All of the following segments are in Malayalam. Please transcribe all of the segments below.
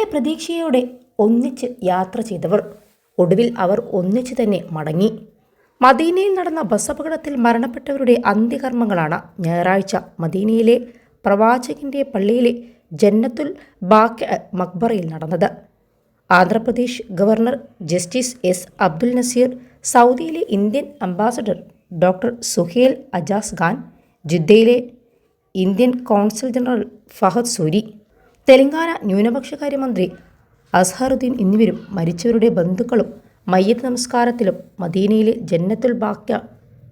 ഏറെ പ്രതീക്ഷയോടെ ഒന്നിച്ച് യാത്ര ചെയ്തവർ ഒടുവിൽ അവർ ഒന്നിച്ച് തന്നെ മടങ്ങി. മദീനയിൽ നടന്ന ബസ് അപകടത്തിൽ മരണപ്പെട്ടവരുടെ അന്ത്യകർമ്മങ്ങളാണ് ഞായറാഴ്ച മദീനയിലെ പ്രവാചകന്റെ പള്ളിയിലെ ജന്നത്തുൽ ബാക്ക് മക്ബറയിൽ നടന്നത്. Andhra Pradesh governor justice S Abdul Nazeer സൗദിയിലെ Indian ambassador doctor Suhail Ajaz Khan ജിദ്ദയിലെ Indian consul general Fahad Suri Telangana ന്യൂനപക്ഷകാര്യമന്ത്രി Azharuddin എന്നിവരും മരിച്ചവരുടെ ബന്ധുക്കളും മയ്യത്ത് നമസ്കാരത്തിലും മദീനയിലെ ജന്നത്തുൽ ബാക്യ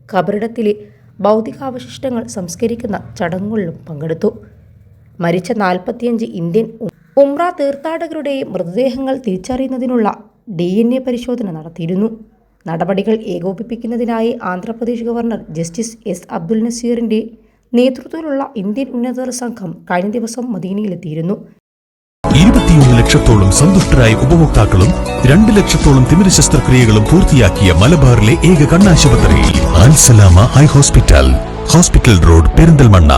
കബറിടത്തിലെ ഭൗതികാവശിഷ്ടങ്ങൾ സംസ്കരിക്കുന്ന ചടങ്ങുകളിലും പങ്കെടുത്തു. മരിച്ച നാൽപ്പത്തിയഞ്ച് ഇന്ത്യൻ ഉംറ തീർത്ഥാടകരുടെയും മൃതദേഹങ്ങൾ തിരിച്ചറിയുന്നതിനുള്ള ഡി എൻ എ പരിശോധന നടത്തിയിരുന്നു. നടപടികൾ ഏകോപിപ്പിക്കുന്നതിനായി Andhra Pradesh governor justice S Abdul നസീറിന്റെ നേതൃത്വത്തിലുള്ള ഇന്ത്യൻ ഉന്നതതല സംഘം കഴിഞ്ഞ ദിവസം മദീനയിലെത്തിയിരുന്നു. ഇരുപത്തിയൊന്ന് ലക്ഷത്തോളം സന്തുഷ്ടരായ ഉപഭോക്താക്കളും രണ്ട് ലക്ഷത്തോളം തിമിര ശസ്ത്രക്രിയകളും പൂർത്തിയാക്കിയ മലബാറിലെ ഏക കണ്ണാശുപത്രി ആൻസലാമ high hospital hospital road Perinthalmanna.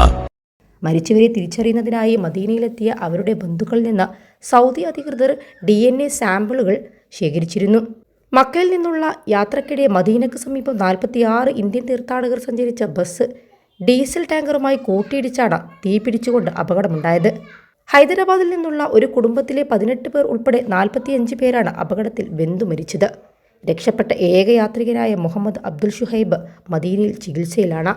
മരിച്ചവരെ തിരിച്ചറിയുന്നതിനായി മദീനയിലെത്തിയ അവരുടെ ബന്ധുക്കളിൽ നിന്ന് സൗദി അധികൃതർ ഡി എൻ എ സാമ്പിളുകൾ ശേഖരിച്ചിരുന്നു. മക്കയിൽ നിന്നുള്ള യാത്രക്കിടെ മദീനക്ക് സമീപം നാൽപ്പത്തിയാറ് ഇന്ത്യൻ തീർത്ഥാടകർ സഞ്ചരിച്ച ബസ് ഡീസൽ ടാങ്കറുമായി കൂട്ടിയിടിച്ചാണ് തീപിടിച്ചുകൊണ്ട് അപകടമുണ്ടായത്. ഹൈദരാബാദിൽ നിന്നുള്ള ഒരു കുടുംബത്തിലെ പതിനെട്ട് പേർ ഉൾപ്പെടെ നാൽപ്പത്തിയഞ്ച് പേരാണ് അപകടത്തിൽ വെന്തു മരിച്ചത്. രക്ഷപ്പെട്ട ഏക യാത്രികനായ മുഹമ്മദ് അബ്ദുൽ ഷുഹൈബ് മദീനയിൽ ചികിത്സയിലാണ്.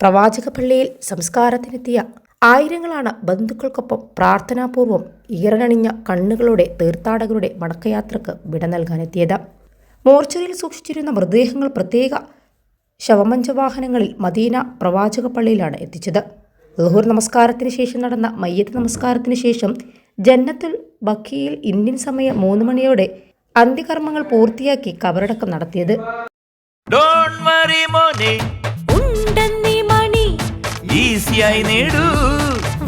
പ്രവാചക പള്ളിയിൽ സംസ്കാരത്തിനെത്തിയ ആയിരങ്ങളാണ് ബന്ധുക്കൾക്കൊപ്പം പ്രാർത്ഥനാപൂർവം ഈറനണിഞ്ഞ കണ്ണുകളുടെ തീർത്ഥാടകരുടെ മടക്കയാത്രക്ക് വിട നൽകാനെത്തിയത്. മോർച്ചറിയിൽ സൂക്ഷിച്ചിരുന്ന മൃതദേഹങ്ങൾ പ്രത്യേക ശവമഞ്ച വാഹനങ്ങളിൽ മദീന പ്രവാചക പള്ളിയിലാണ് എത്തിച്ചത്. ലുഹൂർ നമസ്കാരത്തിന് ശേഷം നടന്ന മയ്യത്ത് നമസ്കാരത്തിന് ശേഷം ജന്നത്തുൽ ബക്കിയിൽ ഇന്ത്യൻ സമയം മൂന്ന് മണിയോടെ അന്ത്യകർമ്മങ്ങൾ പൂർത്തിയാക്കി കബറടക്കം നടത്തിയത്. ഡോണ്ട് വറി മോനെ. ഉണ്ടെന്നീ മണി. ഈസിയായി നേടൂ.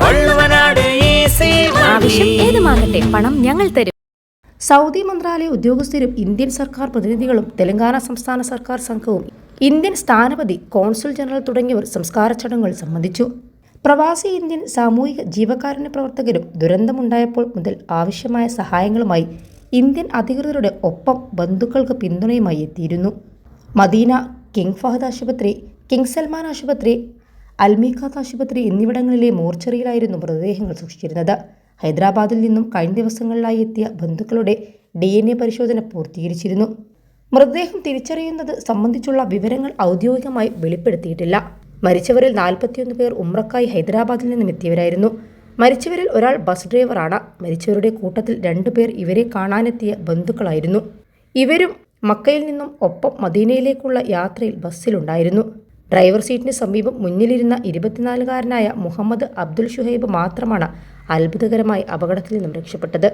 വള്ളുവനാട് ഈസി ആവശ്യം ഏതുമാകട്ടെ പണം ഞങ്ങൾ തരും. സൗദി മന്ത്രാലയ ഉദ്യോഗസ്ഥരും ഇന്ത്യൻ സർക്കാർ പ്രതിനിധികളും തെലങ്കാന സംസ്ഥാന സർക്കാർ സംഘവും ഇന്ത്യൻ സ്ഥാനപതി കോൺസുൽ ജനറൽ തുടങ്ങിയവർ സംസ്കാര ചടങ്ങുകൾ സംബന്ധിച്ചു. പ്രവാസി ഇന്ത്യൻ സാമൂഹിക ജീവകാരുണ്യ പ്രവർത്തകരും ദുരന്തമുണ്ടായപ്പോൾ മുതൽ ആവശ്യമായ സഹായങ്ങളുമായി ഇന്ത്യൻ അധികൃതരുടെ ഒപ്പം ബന്ധുക്കൾക്ക് പിന്തുണയുമായി എത്തിയിരുന്നു. മദീന കിങ് ഫഹദ് ആശുപത്രി കിങ് സൽമാൻ ആശുപത്രി അൽമീഖാത്ത് ആശുപത്രി എന്നിവിടങ്ങളിലെ മോർച്ചറിയിലായിരുന്നു മൃതദേഹങ്ങൾ സൂക്ഷിച്ചിരുന്നത്. ഹൈദരാബാദിൽ നിന്നും കഴിഞ്ഞ ദിവസങ്ങളിലായി എത്തിയ ബന്ധുക്കളുടെ ഡി പരിശോധന പൂർത്തീകരിച്ചിരുന്നു. മൃതദേഹം തിരിച്ചറിയുന്നത് സംബന്ധിച്ചുള്ള വിവരങ്ങൾ ഔദ്യോഗികമായി വെളിപ്പെടുത്തിയിട്ടില്ല. മരിച്ചവരിൽ നാൽപ്പത്തിയൊന്ന് പേർ ഉമ്രക്കായി ഹൈദരാബാദിൽ നിന്നും എത്തിയവരായിരുന്നു. മരിച്ചവരിൽ ഒരാൾ ബസ് ഡ്രൈവറാണ്. മരിച്ചവരുടെ കൂട്ടത്തിൽ രണ്ടുപേർ ഇവരെ കാണാനെത്തിയ ബന്ധുക്കളായിരുന്നു. ഇവരും മക്കയിൽ നിന്നും ഒപ്പം മദീനയിലേക്കുള്ള യാത്രയിൽ ബസ്സിലുണ്ടായിരുന്നു. ഡ്രൈവർ സീറ്റിന് സമീപം മുന്നിലിരുന്ന ഇരുപത്തിനാലുകാരനായ മുഹമ്മദ് അബ്ദുൽ ഷുഹൈബ് മാത്രമാണ് അത്ഭുതകരമായി അപകടത്തിൽ നിന്നും രക്ഷപ്പെട്ടത്.